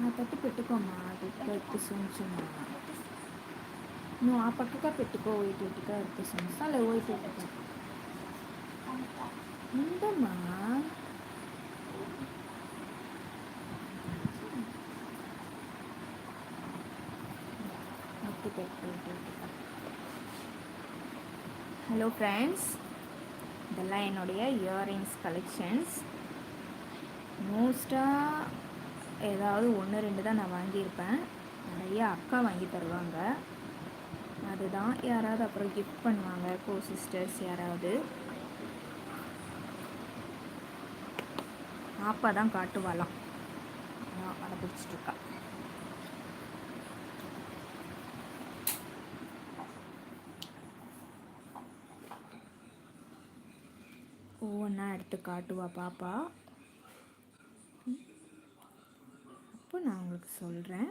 నా తట్టు పెట్టుకోమా అటు పెట్టి సుంచుమా. నువ్వు ఆ పక్కగా పెట్టుకో ఇటుగా ఎత్తి సుంచా లేవో ఇటుగా ఉందమ్మా. పెట్టు హలో ఫ్రెండ్స్. இதெல்லாம் என்னுடைய இயரிங்ஸ் கலெக்ஷன்ஸ் மோஸ்ட்டாக ஏதாவது ஒன்று ரெண்டு தான் நான் வாங்கியிருப்பேன். நிறைய அக்கா வாங்கி தருவாங்க. அதுதான் யாராவது அப்புறம் கிஃப்ட் பண்ணுவாங்க கோ சிஸ்டர்ஸ் யாராவது. அப்போ தான் காட்டுவாளாம். அதான் அதை பிடிச்சிட்ருக்கா ஒவ்வொன்றா எடுத்து காட்டுவா பாப்பா? அப்போ நான் உங்களுக்கு சொல்கிறேன்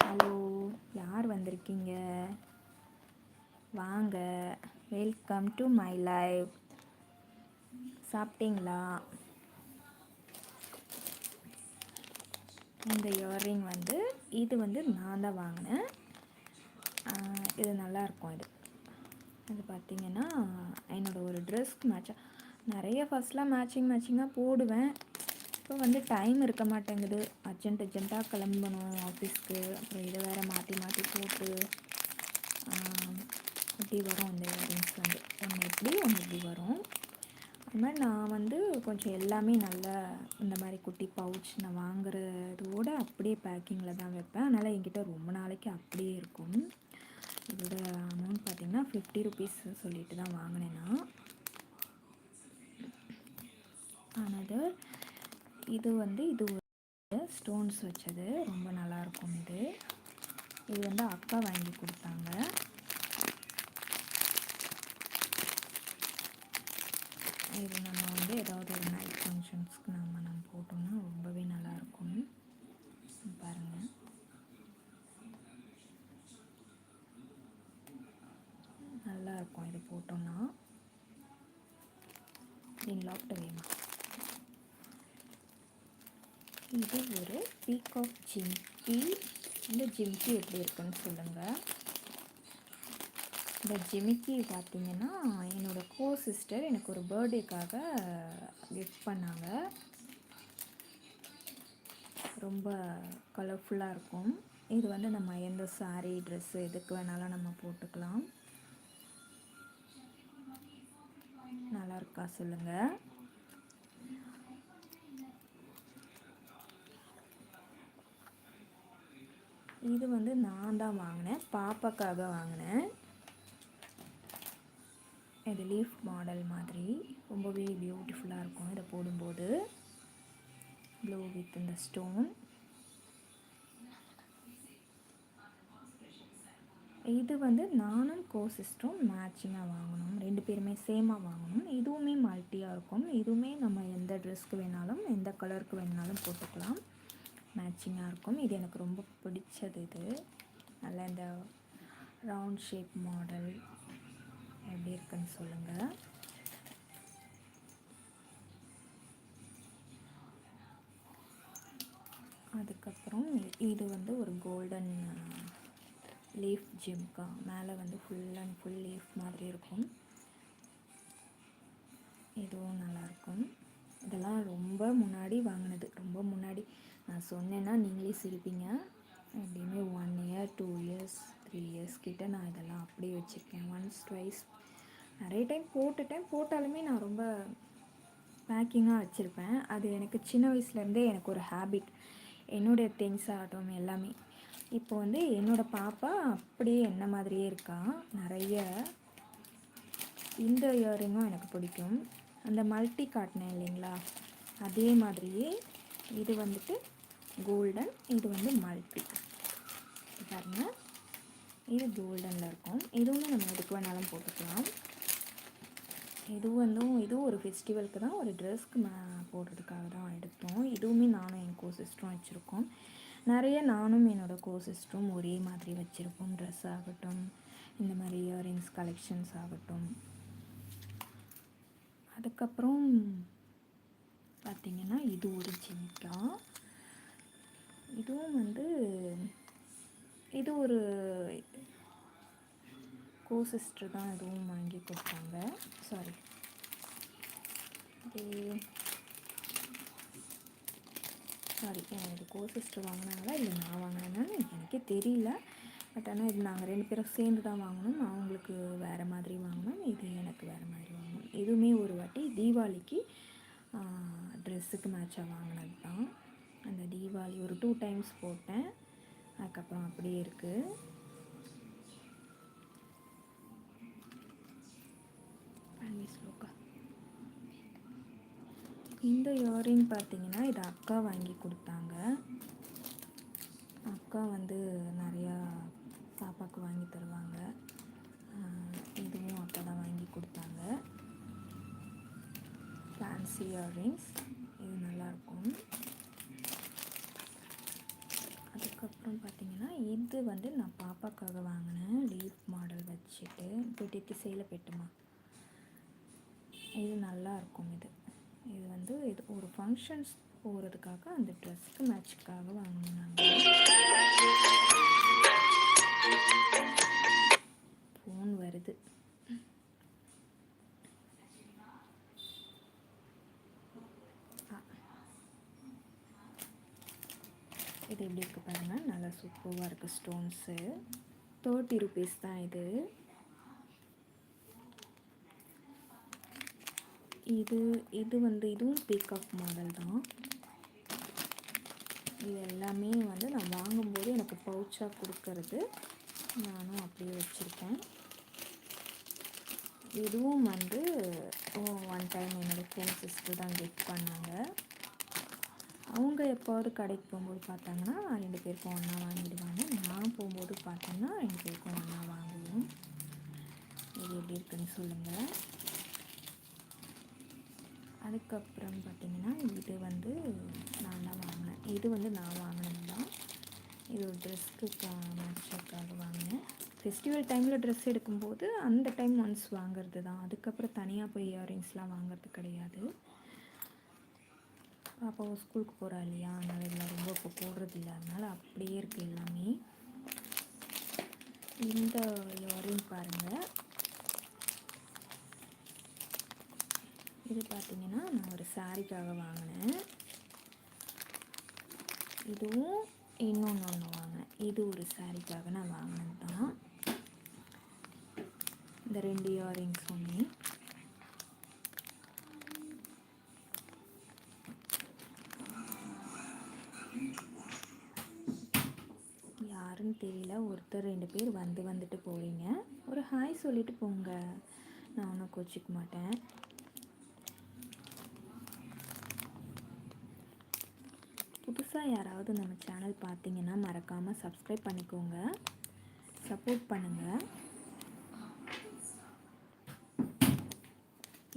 ஹலோ யார் வந்திருக்கீங்க? வாங்க வெல்கம் டு மை லைஃப். சாப்பிட்டீங்களா? இந்த இயரிங் வந்து இது வந்து நான் தான் வாங்கினேன். இது நல்லா இருக்கும் இது. இது பார்த்தீங்கன்னா என்னோட ஒரு ட்ரெஸ்க்கு மேட்சாக நிறைய ஃபஸ்ட்லாம் மேட்சிங் மேட்சிங்காக போடுவேன். இப்போ வந்து டைம் இருக்க மாட்டேங்குது. அர்ஜென்ட் அர்ஜென்ட்டாக கிளம்பணும் ஆஃபீஸ்க்கு அப்புறம் இதை வேறு மாற்றி மாற்றி போட்டு இப்படி வரும் அந்த இயரிங்ஸ் வந்து? ஒன்று இப்படி ஒன்று இப்படி வரும்? அது மாதிரி நான் வந்து கொஞ்சம் எல்லாமே நல்லா இந்த மாதிரி குட்டி பவுச் நான் வாங்குறதோட அப்படியே பேக்கிங்கில் தான் வைப்பேன். அதனால் என்கிட்ட ரொம்ப நாளைக்கு அப்படியே இருக்கும். இதோட அமௌண்ட் பார்த்தீங்கன்னா ஃபிஃப்டி ருபீஸ் சொல்லிட்டு தான் வாங்கினேன் நான். ஆனது இது வந்து இது ஒரு ஸ்டோன்ஸ் வச்சது. ரொம்ப நல்லாயிருக்கும் இது. இது வந்து அக்கா வாங்கி கொடுத்தாங்க. இது நம்ம வந்து ஏதாவது ஒரு நைட் ஃபங்க்ஷன்ஸ்க்கு நம்ம நம்ம போட்டோம்னா ரொம்பவே நல்லாயிருக்கும். பாருங்கள் நல்லா இருக்கும் இது போட்டோம்னா. லாக்ட வேணும் இது ஒரு பீகாக் ஜிம்கி இந்த ஜிம்கி எப்படி இருக்குன்னு சொல்லுங்கள் இந்த ஜிமிக்கி பார்த்தீங்கன்னா என்னோட கோ சிஸ்டர் எனக்கு ஒரு பர்த்டேக்காக கிஃப்ட் பண்ணாங்க. ரொம்ப கலர்ஃபுல்லாக இருக்கும். இது வந்து நம்ம எந்த சாரீ ட்ரெஸ்ஸு எதுக்கு வேணாலும் நம்ம போட்டுக்கலாம். நல்லா இருக்கா சொல்லுங்கள் இது வந்து நான் தான் வாங்கினேன். பாப்பாக்காக வாங்கினேன். இது லீஃப் மாடல் மாதிரி. ரொம்பவே பியூட்டிஃபுல்லாக இருக்கும் இதை போடும்போது. ப்ளூ வித் இந்த ஸ்டோன் இது வந்து நானும் கோ சிஸ்டரும் மேட்சிங்காக வாங்கணும். ரெண்டு பேருமே சேமாக வாங்கணும். இதுவுமே மல்ட்டியாக இருக்கும். இதுவுமே நம்ம எந்த ட்ரெஸ்க்கு வேணாலும் எந்த கலருக்கு வேணாலும் போட்டுக்கலாம். மேட்சிங்காக இருக்கும். இது எனக்கு ரொம்ப பிடிச்சது இது. நல்ல இந்த ரவுண்ட் ஷேப் மாடல் எப்படி இருக்குன்னு சொல்லுங்கள் அதுக்கப்புறம் இது வந்து ஒரு கோல்டன் லீஃப் ஜிம்கா மேலே வந்து ஃபுல் அண்ட் ஃபுல் லீஃப் மாதிரி இருக்கும். இதுவும் நல்லாயிருக்கும் இதெல்லாம் ரொம்ப முன்னாடி வாங்கினது. ரொம்ப முன்னாடி நான் சொன்னேன்னா நீங்களே சிரிப்பீங்க. எப்படியுமே one year two years three years கிட்டே நான் இதெல்லாம் அப்படியே வச்சுருக்கேன். ஒன்ஸ் ட்வைஸ் நிறைய டைம் போட்டுட்டேன். போட்டாலுமே நான் ரொம்ப பேக்கிங்காக வச்சுருப்பேன். அது எனக்கு சின்ன வயசுலேருந்தே எனக்கு ஒரு ஹேபிட் என்னுடைய திங்ஸ் ஆகட்டும் எல்லாமே. இப்போ வந்து என்னோடய பாப்பா அப்படியே என்ன மாதிரியே இருக்கா? நிறைய இந்த இயரிங்கும் எனக்கு பிடிக்கும். அந்த மல்டி காட்டினேன் இல்லைங்களா? அதே மாதிரியே இது வந்துட்டு கோல்டன் இது வந்து மல்டி பாருங்கள் இது கோல்டனில் இருக்கும். இதுவுமே நம்ம எதுக்கு வேணாலும் போட்டுக்கலாம். இது வந்து இதுவும் ஒரு ஃபெஸ்டிவலுக்கு தான் ஒரு ட்ரெஸ்க்கு மே போடுறதுக்காக தான் எடுத்தோம். இதுவுமே நானும் என் கோ சிஸ்டரும் வச்சுருக்கோம். நிறைய நானும் என்னோடய கோ சிஸ்டரும் ஒரே மாதிரி வச்சுருப்போம். ட்ரெஸ் ஆகட்டும் இந்த மாதிரி இயரிங்ஸ் கலெக்ஷன்ஸ் ஆகட்டும். அதுக்கப்புறம் பார்த்திங்கன்னா இது ஒரு ஜிமிக்கா இதுவும் வந்து இது ஒரு கோ சிஸ்டர் தான் இதுவும் வாங்கி கொடுத்தாங்க. சாரி சாரி இது கோ சிஸ்டர் வாங்கினாங்களா இல்லை நான் வாங்கினேன்னு எனக்கே தெரியல. பட் ஆனால் இது நாங்கள் ரெண்டு பேரும் சேர்ந்து தான் வாங்கினோம் அவங்களுக்கு வேறு மாதிரி வாங்கினோம் இது எனக்கு வேறு மாதிரி வாங்கினோம் இதுவுமே ஒரு வாட்டி தீபாவளிக்கு ட்ரெஸ்ஸுக்கு மேட்சாக வாங்கினது தான் அந்த தீபாவளி ஒரு டூ டைம்ஸ் போட்டேன். அதுக்கப்புறம் அப்படியே இருக்குது இந்த இயரிங் பார்த்தீங்கன்னா இது அக்கா வாங்கி கொடுத்தாங்க. அக்கா வந்து நிறையா பாப்பாவுக்கு வாங்கி தருவாங்க. இதுவும் அக்கா தான் வாங்கி கொடுத்தாங்க. ஃபேன்சி இயரிங்ஸ் இது நல்லாயிருக்கும் அதுக்கப்புறம் பார்த்தீங்கன்னா இது வந்து நான் பாப்பாக்காக வாங்கினேன். லீஃப் மாடல் வச்சுட்டு குட்டிக்கு திசையில் பெட்டுமா. இது நல்லா இருக்கும் இது. இது வந்து இது ஒரு ஃபங்க்ஷன்ஸ் போகிறதுக்காக அந்த ட்ரெஸ்க்கு மேட்சுக்காக வாங்கினாங்க ஃபோன் வருது. இது எப்படி இருக்கு பாருங்கள் நல்லா சூப்பராக இருக்குது ஸ்டோன்ஸு தேர்ட்டி ருபீஸ் தான் இது. இது இது வந்து இதுவும் பீகாக் மாடல் தான். இது எல்லாமே வந்து நான் வாங்கும்போது எனக்கு பவுச்சாக கொடுக்கறது நானும் அப்படியே வச்சுருக்கேன். இதுவும் வந்து ஒன் டைம் என்னோடய ஃப்ரெண்ட் சிஸ்டர் தான் கிஃப்ட் பண்ணாங்க. அவங்க எப்போது கடைக்கு போகும்போது பார்த்தாங்கன்னா ரெண்டு பேருக்கும் ஒன்றா வாங்கிடுவாங்க. நான் போகும்போது பார்த்தோன்னா ரெண்டு பேருக்கும் ஒன்றா வாங்குவோம். இது எப்படி இருக்குன்னு சொல்லுங்கள் அதுக்கப்புறம் பார்த்தீங்கன்னா இது வந்து நான் தான் வாங்கினேன். இது வந்து நான் வாங்கினது தான். இது ஒரு ட்ரெஸ்க்கு மேட்சாக்காக வாங்கினேன். ஃபெஸ்டிவல் டைமில் ட்ரெஸ் எடுக்கும்போது அந்த டைம் ஒன்ஸ் வாங்குறது தான். அதுக்கப்புறம் தனியாக போய் இயரிங்ஸ்லாம் வாங்குறது கிடையாது. பாப்பா ஸ்கூலுக்கு போகிறா இல்லையா? அதனால் இதெல்லாம் ரொம்ப இப்போ போடுறது இல்லை. அதனால் அப்படியே இருக்குது எல்லாமே. இந்த இயரிங் பாருங்கள் இது பார்த்தீங்கன்னா நான் ஒரு சாரிக்காக வாங்கினேன். இதுவும் இன்னொன்று ஒன்று வாங்கினேன். இது ஒரு சாரிக்காக நான் வாங்கினது தான். இந்த ரெண்டு இயரிங்ஸ் ஒன்று யாருன்னு தெரியல. ஒருத்தர் ரெண்டு பேர் வந்து வந்துட்டு போவீங்க. ஒரு ஹாய் சொல்லிட்டு போங்க. நான் ஒன்றும் கோச்சிக்க மாட்டேன். புதுசாக யாராவது நம்ம சேனல் பார்த்தீங்கன்னா மறக்காமல் சப்ஸ்கிரைப் பண்ணிக்கோங்க. சப்போர்ட் பண்ணுங்கள்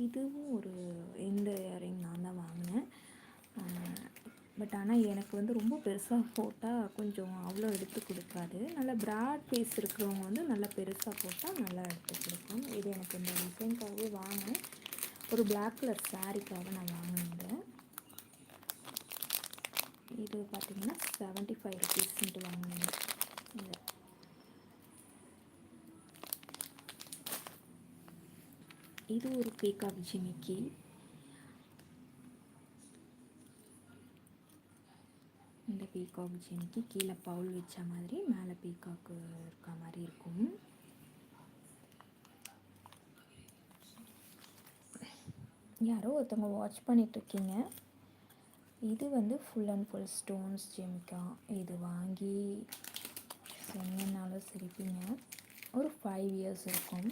இதுவும் ஒரு இந்த இயரிங் நான் தான் வாங்கினேன். பட் ஆனால் எனக்கு வந்து ரொம்ப பெருசாக போட்டால் கொஞ்சம் அவ்வளோ எடுத்து கொடுக்காது. நல்லா ப்ராட் பேஸ் இருக்கிறவங்க வந்து நல்லா பெருசாக போட்டால் நல்லா எடுத்து கொடுக்கும். இது எனக்கு இந்த டிசைன்காகவே வாங்கினேன். ஒரு பிளாக் கலர் சாரீக்காக நான் வாங்கினேன் இது பார்த்திங்கன்னா செவன்ட்டி ஃபைவ் ருபீஸ்ன்ட்டு வாங்கினேன். இது. ஒரு பீகாக் ஜிமிக்கி. இந்த பீகாக் ஜிமிக்கி கீழே பவுல் வச்ச மாதிரி மேலே பீகாக்கு இருக்க மாதிரி இருக்கும். யாரோ ஒருத்தவங்க வாட்ச் பண்ணிகிட்ருக்கீங்க இது வந்து ஃபுல் அண்ட் ஃபுல் ஸ்டோன்ஸ் ஜிமிக்கா இது வாங்கி சொன்னனாலும் சிரிப்பீங்க ஒரு ஃபைவ் இயர்ஸ் இருக்கும்.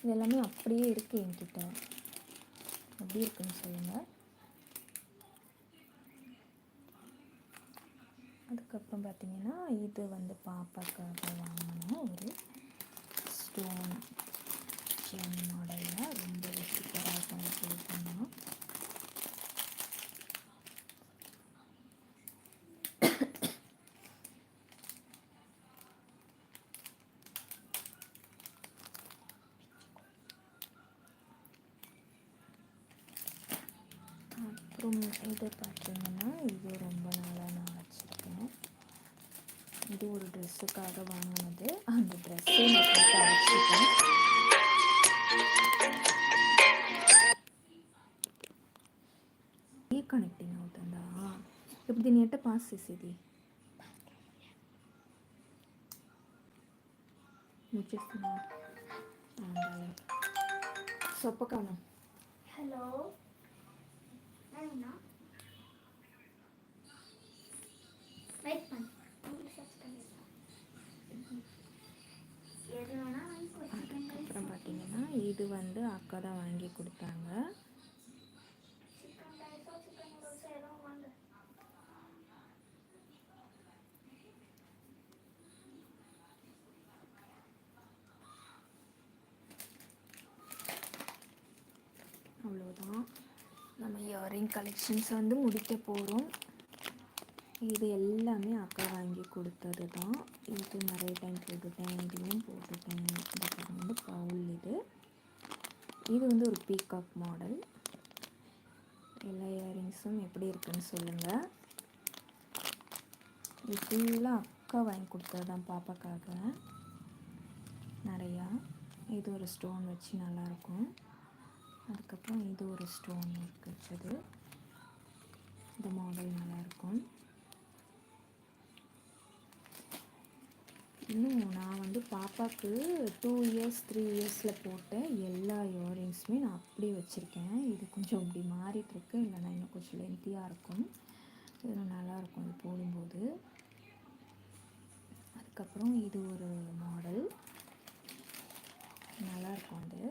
இது எல்லாமே அப்படியே இருக்குது என்கிட்ட. எப்படி இருக்குன்னு சொல்லுங்கள் அதுக்கப்புறம் பார்த்திங்கன்னா இது வந்து பாப்பாக்காக வாங்கினோம் ஒரு ஸ்டோன் ஸ்டோன் மாடலில் ரொம்ப சூப்பராக பண்ணி கொடுத்தோம்னா அப்புறம் இது பார்த்தீங்கன்னா இது ரொம்ப நாளான இது ஒரு ட்ரெஸ்ஸுக்காக வாங்கினது அந்த ட்ரெஸ்ஸை நான் போட்டு அழைச்சிட்டேன் ఏ కనెక్టింగ్ అవుతుందా ఇప్పుడు దీన్ని ఎట్ట పాస్ చేసేది నువ్వు చేస్తున్నా సొప్పకానం ஹலோ பார்த்தீங்கன்னா இது வந்து அக்கா தான் வாங்கி கொடுத்தாங்க. அவ்வளோதான் நம்ம இயரிங் கலெக்ஷன்ஸ் வந்து முடிக்க போகிறோம் இது எல்லாமே அக்கா வாங்கி கொடுத்தது தான் இது நிறைய டைம் போட்டுட்டேன் இதுவும் போட்டுட்டேன். இது வந்து பவுல் இது. இது வந்து ஒரு பீகாக் மாடல் எல்லா இயரிங்ஸும் எப்படி இருக்குன்னு சொல்லுங்கள் இது ஃபுல்லாக அக்கா வாங்கி கொடுத்தது தான் பாப்பாக்காக. நிறையா. இது ஒரு ஸ்டோன் வச்சு நல்லாயிருக்கும். அதுக்கப்புறம் இது ஒரு ஸ்டோன் இருக்குது வச்சது. இந்த மாடல் நல்லாயிருக்கும். இன்னும் நான் வந்து பாப்பாவுக்கு டூ இயர்ஸ் த்ரீ இயர்ஸில் போட்ட எல்லா இயரிங்ஸுமே நான் அப்படியே வச்சுருக்கேன். இது கொஞ்சம் இப்படி மாறிட்டுருக்கு. இல்லைனா இன்னும் கொஞ்சம் லென்த்தியாக இருக்கும். இது நல்லாயிருக்கும். இது போடும்போது. அதுக்கப்புறம் இது ஒரு மாடல் நல்லாயிருக்கும் அது.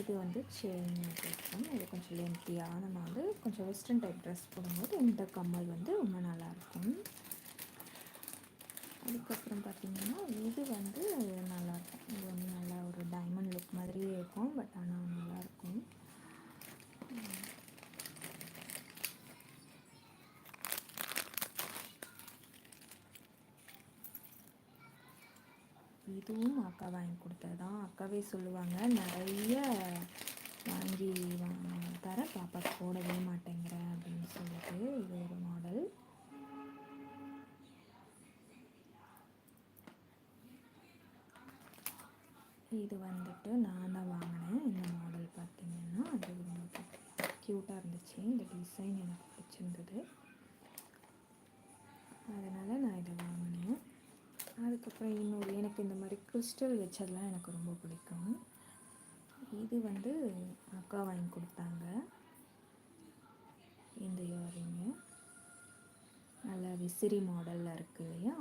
இது வந்து செயின் இருக்கும் இது கொஞ்சம் லென்த்தியாக நம்ம வந்து கொஞ்சம் வெஸ்டர்ன் டைப் ட்ரெஸ் போடும்போது இந்த கம்மல் வந்து ரொம்ப நல்லாயிருக்கும். அதுக்கப்புறம் பார்த்திங்கன்னா இது வந்து நல்லாயிருக்கும். இது வந்து நல்லா ஒரு டைமண்ட் லுக் மாதிரியே இருக்கும் பட் ஆனால் நல்லாயிருக்கும். இதுவும் அக்கா வாங்கி கொடுத்தது தான் அக்காவே சொல்லுவாங்க நிறைய வாங்கி தர பாப்பா போடவே மாட்டேங்கிற அப்படின்னு சொல்லிட்டு இது ஒரு மாடல் இது வந்துட்டு நான் தான் வாங்கினேன். இந்த மாடல் பார்த்தீங்கன்னா அது ரொம்ப க்யூட்டாக இருந்துச்சு. இந்த டிசைன் எனக்கு பிடிச்சிருந்தது. அதனால் நான் இதை வாங்கினேன். அதுக்கப்புறம் இன்னொரு எனக்கு இந்த மாதிரி கிறிஸ்டல் வச்சதெல்லாம் எனக்கு ரொம்ப பிடிக்கும். இது வந்து அக்கா வாங்கி கொடுத்தாங்க. இந்த இயரிங்கு நல்ல விசிறி மாடலில் இருக்கு இல்லையா?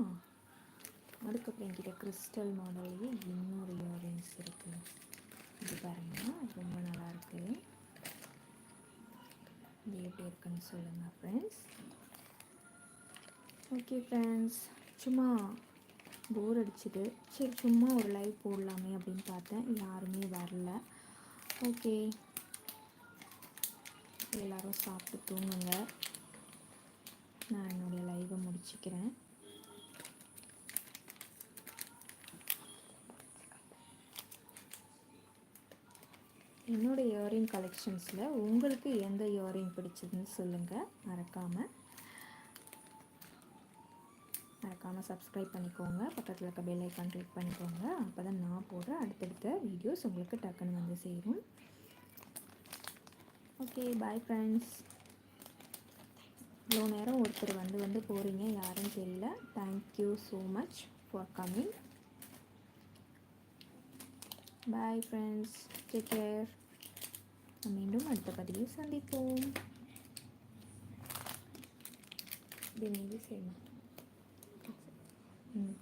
அதுக்கப்புறம் என்கிட்ட கிறிஸ்டல் மாடல்லையே இன்னொரு இயரிங்ஸ் இருக்குது இது பாருங்க ரொம்ப நல்லாயிருக்கு இது எப்படி இருக்குன்னு சொல்லுங்கள் ஃப்ரெண்ட்ஸ் ஓகே ஃப்ரெண்ட்ஸ் சும்மா போர் அடிச்சுது சரி சும்மா ஒரு லைவ் போடலாமே அப்படின்னு பார்த்தேன். யாருமே வரல. ஓகே எல்லாரும் சாப்பிட்டு தூங்குங்க. நான் என்னுடைய லைவை முடிச்சுக்கிறேன். என்னோட இயரிங் கலெக்ஷன்ஸில் உங்களுக்கு எந்த இயரிங் பிடிச்சதுன்னு சொல்லுங்கள் மறக்காமல் மறக்காமல் சப்ஸ்கிரைப் பண்ணிக்கோங்க. பக்கத்தில் இருக்க பெல் ஐக்கான் கிளிக் பண்ணிக்கோங்க. அப்போ தான் நான் போடுற அடுத்தடுத்த வீடியோஸ் உங்களுக்கு டக்குன்னு வந்து சேரும். ஓகே பாய் ஃப்ரெண்ட்ஸ் இவ்வளோ நேரம் ஒருத்தர் வந்து வந்து போகிறீங்க யாருன்னு தெரியல. Thank you so much for coming bye friends take care மீண்டும் அடுத்த பதிவில் சந்திப்போம். இது செய்வோம் М.